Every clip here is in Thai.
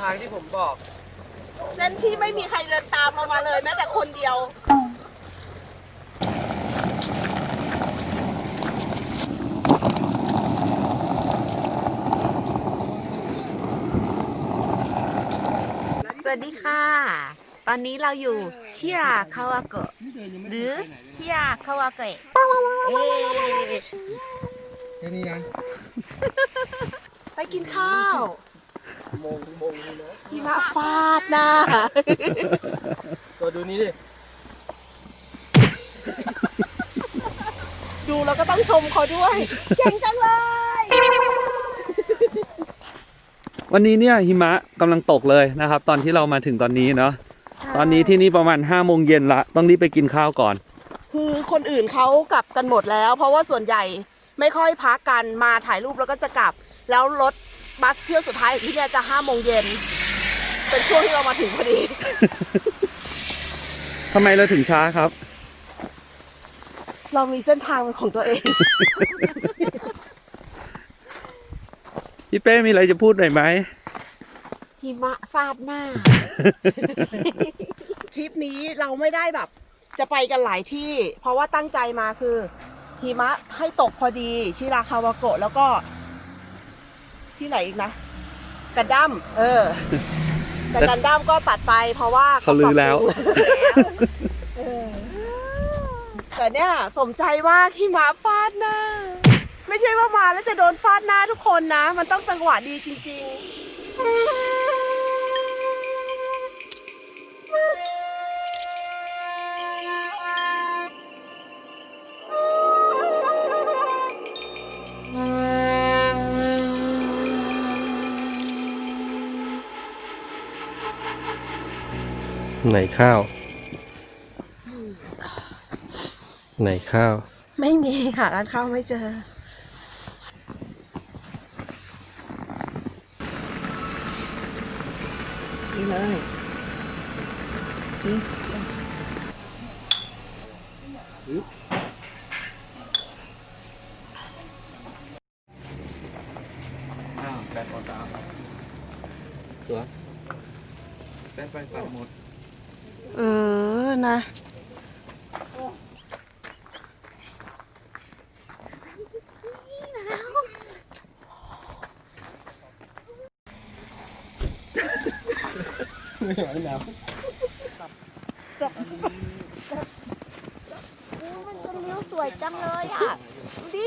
ทางที่ผมบอก เส้นที่ไม่มีใครเดินตามเรามาเลยแม้แต่คนเดียว สวัสดีค่ะ ตอนนี้เราอยู่ชิราคาวาโกะหรือชิราคาวาเกะเอ๊ะแค่นี้นะ ไปกินข้าว หิมะฟาดหน้า ตัวดูนี้ดิ ดูแล้วก็ต้องชมเขาด้วย เก่งจังเลย วันนี้เนี่ยหิมะกำลังตกเลยนะครับ ตอนที่เรามาถึงตอนนี้เนาะตอนนี้ที่นี่ประมาณ5้าโมงเย็นละต้องรีบไปกินข้าวก่อน คือคนอื่นเขากลับกันหมดแล้ว เพราะว่าส่วนใหญ่ไม่ค่อยพักกันมาถ่ายรูปแล้วก็จะกลับ แล้วรถ บัสเที่ยวสุดท้ายของที่เนี่ยจะห้าโมงเย็นเป็นช่วงที่เรามาถึงพอดี ทำไมเราถึงช้าครับ เรามีเส้นทางเป็นของตัวเอง พี่เป้มีอะไรจะพูดหน่อยไหมหิมะฟาดหน้า ทริปนี้เราไม่ได้แบบ จะไปกันหลายที่ เพราะว่าตั้งใจมาคือหิมะให้ตกพอดี ชิราคาวาโกะแล้วก็ ที่ไหนอีกนะกันดั้มเออ แต่กันดั้มก็ตัดไปเพราะว่าเขาลือแล้วเออแต่เนี่ยสมใจมากที่มาฟาดหน้า ไม่ใช่ว่ามาแล้วจะโดนฟาดหน้าทุกคนนะ มันต้องจังหวะดีจริง ไหนข้าว ไหนข้าวๆไม่มีหาร้านข้าวไม่เจอ นี่เลยอ้าวแบตหมดแล้วตัวแบตไฟตัดหมด เอ อนะ ไม่ไหวหนาวมันจะเลี้ยวสวยจังเลยอะ ดูดิ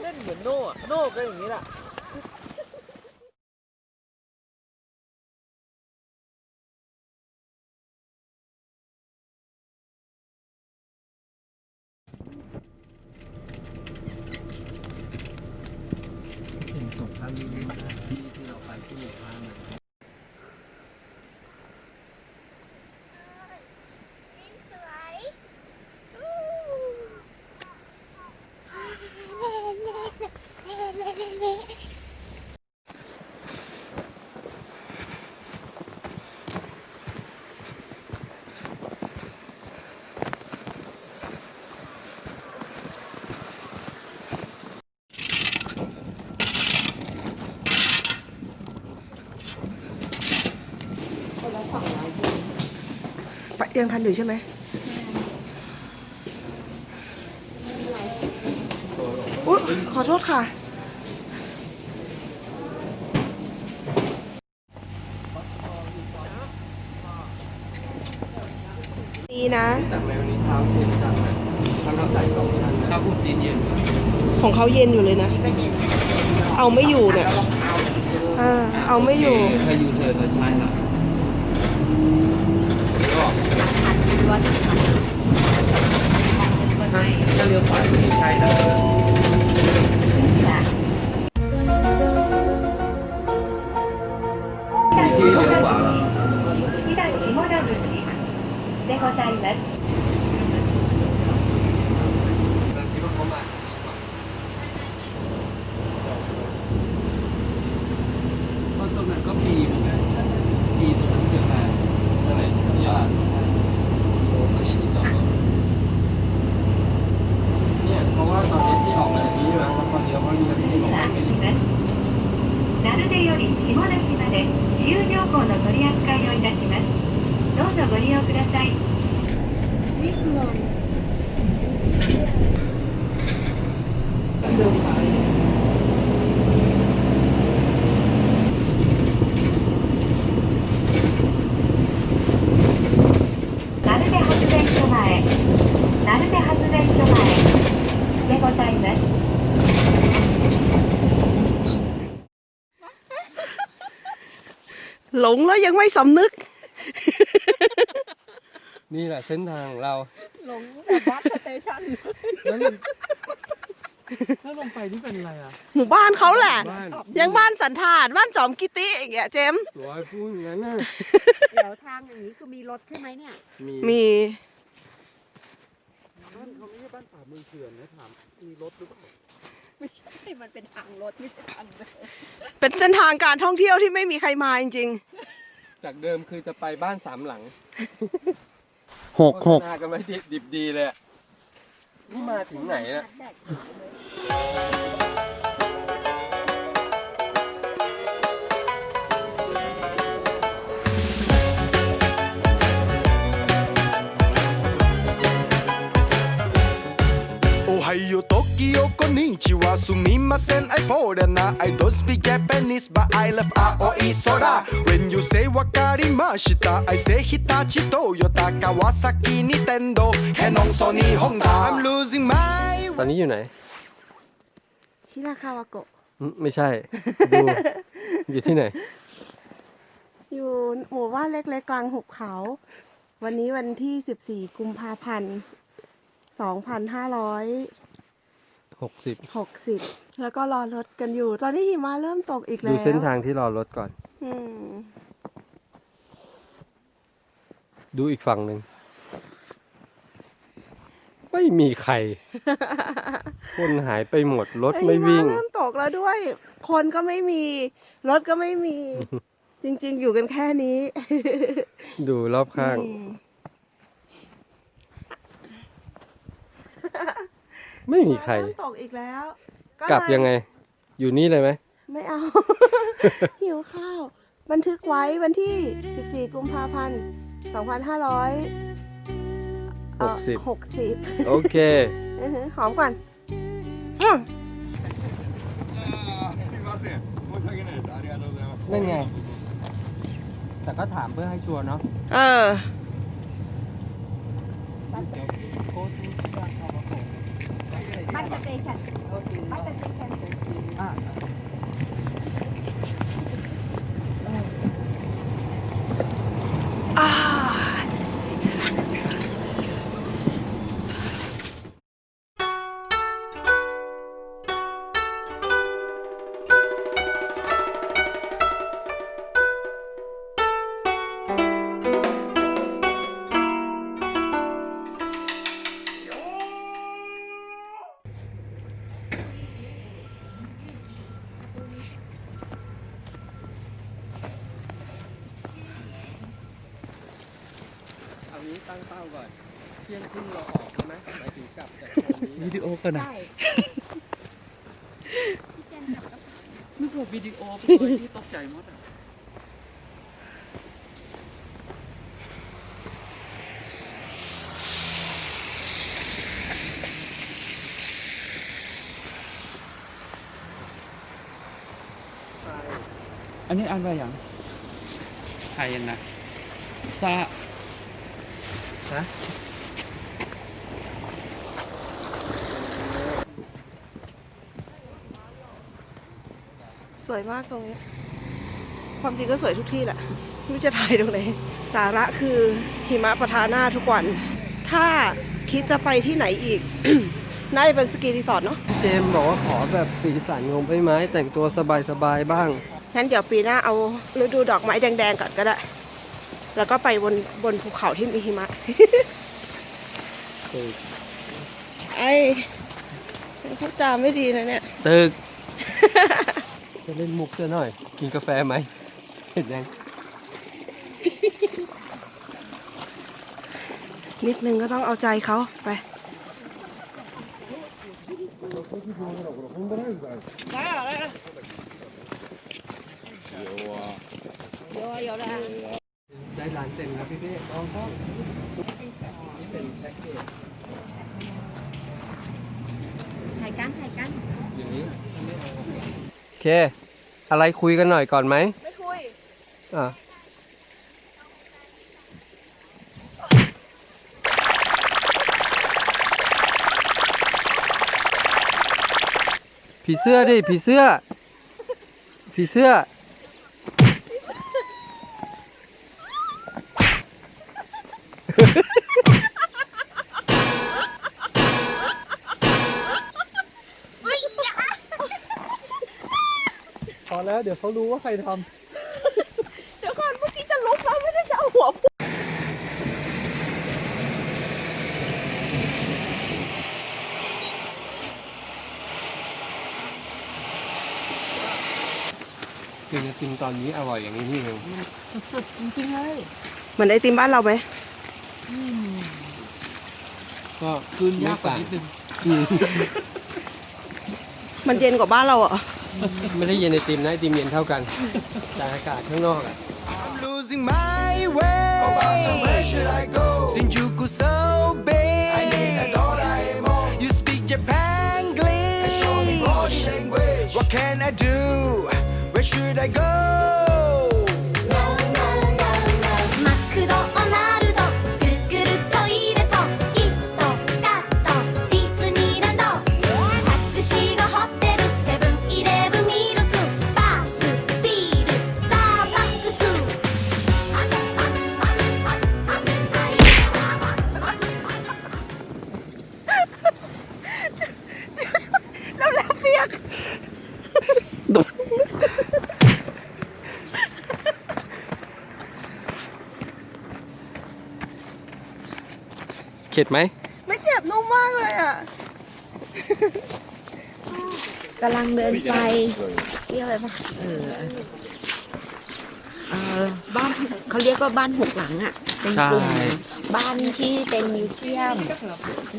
เล่นเหมือนโน่อะโน่ก็อย่างนี้แหละ เห็นสงครามที่ที่เราไปที่หมู่บ้าน สวย ไป ยังทันอยู่ใช่ไหมอุ๊ยขอโทษค่ะ ดีนะ แต่แมวนี้เท้าเย็นจังเลยถ้าเราใสสองชั้นถ้าพูดจีนเย็นของเขาเย็นอยู่เลยนะ เอาไม่อยู่เนี่ยอ่าเอาไม่อยู่ ถ้ายูเทิร์ นเราใช่ละถ้าเลี้ยวขวาไม่ใช่นะมี どうぞご利用ください 鳴出発電所前鳴出発電所前でございます หลงแล้วยังไม่สำนึก นี่แหละเส้นทางของเรา หลงแบบวัดสเตชันแล้วนี่ถ้าลงไปนี่เป็นอะไรอะหมู่บ้านเขาแหละ บ้านยังบ้านสันทานบ้านจอมกิติอย่างเงี้ยเจมส์ตัวไอ้พูดอย่างนั้นน่ะเดี๋ยวทางอย่างนี้คือมีรถใช่ไหมเนี่ยมีมี บ้านเขาไม่ใช่บ้านป่าเมืองเถื่อนนะถามมีรถหรือเปล่าไม่ใช่มันเป็นทางรถไม่ใช่ทางเดินเป็นเส้นทางการท่องเที่ยวที่ไม่มีใครมาจริงจากเดิมคือจะไปบ้านสามหลัง หกหกโฆษณากันไว้ดิบดีเลยอะนี่มาถึงไหนน่ะ send I foreigner I don't speak Japanese but I love Aoi Sora When you say wakarimashita I say Hitachi Toyota Kawasaki Nintendo Canon Sony Honda I'm losing my ตอนนี้อยู่ไหน ชิราคาวาโกะอืมไม่ใช่ ดู อยู่ที่ไหน อยู่หมู่บ้านเล็กๆกลางหุบเขา วันนี้วันที่ 14 กุมภาพันธ์ 2560 หกสิบ แล้วก็รอรถกันอยู่ ตอนนี้หิมะเริ่มตกอีกแล้วดูเส้นทางที่รอรถก่อน อืมดูอีกฝั่งหนึ่ง ไม่มีใคร คนหายไปหมด รถไม่วิ่ง หิะเริ่มตกแล้วด้วย คนก็ไม่มี รถก็ไม่มี จริง ๆ อยู่กันแค่นี้ดูรอบข้าง อืมไม่มีใครเริ่มตกอีกแล้ว กลับเลยังไง อยู่นี่เลยไหม ไม่เอา หิวข้าว บันทึกไว้วันที่ 14 กุมภาพันธ์ 2500 60 60โอเค อือหือหอมก่อนอื้อนั่นไง แต่ก็ถามเพื่อให้ชัวร์เนาะเออบ้านสเตชันบ้านสเตชันอ่ ตั้งเป้าก่อนเที่ยงครึ่งเราออกใช่ไหมหมายถึงกลับจากตรงนี้วิดีโอกันนะ ใช่นึกว่าวิดีโอไปที่ตกใจหมดอะอันนี้อ่านว่าอย่างไทยยังนะซา ฮะสวยมากตรงนี้ ความจริงก็สวยทุกที่แหละไม่รู้จะถ่ายตรงไหนสาระคือหิมะประทาหน้าทุกวัน ถ้าคิดจะไปที่ไหนอีก น่าจะเป็นสกีรีสอร์ทเนาะเจมส์บอกว่าขอแบบสีสันของใบไม้ แต่งตัวสบายๆบ้าง งั้นเดี๋ยวปีหน้าเอาฤดูดอกไม้แดงๆก่อนก็ได้ แล้วก็ไปบนบนภูเขาที่มีหิมะตึกไอ้พูดจามไม่ดีนะเนี่ย ตึกจะเล่นมุกเสื้อหน่อย กินกาแฟไหม เห็นยัง นิดนึงก็ต้องเอาใจเขาไป เดี๋ยวเดี๋ยวนะ ได้ร้านเต็มแล้วพี่เป้ลองเข้านี่เป็นแพ็กเกจถ่ายกันถ่ายกัน อย่างนี้โอเค อะไรคุยกันหน่อยก่อนไหมไม่คุย อะผีเสื้อดิผีเสื้อผีเสื้อ พอแล้ว เดี๋ยวเขารู้ว่าใครทเดี๋ยวก่อนเมื่อกี้จะลุกแล้วไม่ได้จะเอาหัวพุ่งคือไอติมตอนนี้อร่อยอย่างนี้นี่เองสุดๆจริงๆเลยเหมือนไอติมบ้านเราไหมก็ำคืนยากกว่านิดนึงมันเย็นกว่าบ้านเราอะ ไม่ได้เย็นไอติมนะไอติมเย็นเท่ากันแต่อากาศข้างนอกอะ เข็ดไหม ไม่เจ็บนุ่มมากเลยอะกำลังเดินไปเรียกอะไรปะเออเออบ้านเขาเรียกว่าบ้านหกหลังอะ เป็นกลุ่มบ้านที่เป็นมิวเซียม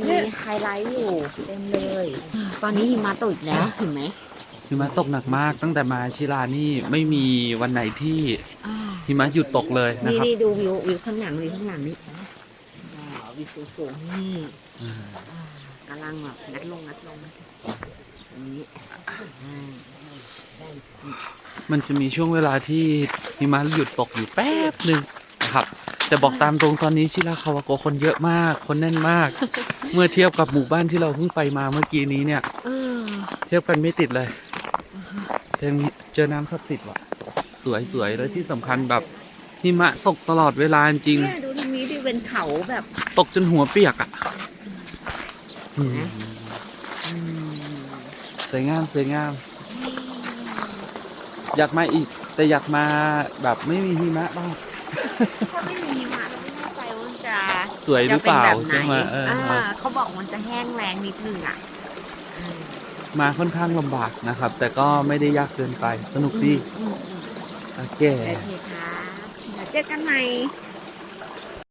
มีไฮไลท์อยู่เต็มเลย ตอนนี้หิมะตกอีกแล้วเห็นไหมหิมะตกหนักมากตั้งแต่มาชิรานี่ไม่มีวันไหนที่อ่าหิมะหยุดตกเลยนะนี่ครับ นี่ดูวิววิวข้างหลังวิวข้างหลังนี่ อ่าวิวสูงๆนี่อ่ากำลังแบบงัดลงงัดลงอันนี้อ่ามันจะมีช่วงเวลาที่หิมะหยุดตกอยู่แป๊บหนึ่งนะครับแต่บอกตามตรงตอนนี้ชิราคาวาโกะคนเยอะมาก คนแน่นมาก เมื่อเทียบกับหมู่บ้านที่เราเพิ่งไปมาเมื่อกี้นี้เนี่ยเออเทียบกันไม่ติดเลยเจอเจอน้ำศักดิ์สิทธิ์ว่ะ สวยๆ แล้วที่สำคัญแบบหิมะตกตลอดเวลาจริง เนี่ยดูตรงนี้ดิเป็นเขาแบบตกจนหัวเปียกอะอืมอืมสวยงามสวยงาม อยากมาอีก แต่อยากมาแบบไม่มีหิมะบ้างถ้าไม่มีหิมะเราไม่แน่ใจว่ามันจะสวยหรือเปล่าจะเป็นแบบไหนใช่ไหมเออออ่าเขาบอกมันจะแห้งแรงนิดนึงอะอืมมาค่อนข้างลำบากนะครับ แต่ก็ไม่ได้ยากเกินไปสนุกดีอืมอืมโอเคโอเคค่ะเดี๋ยวเจอกันใหม่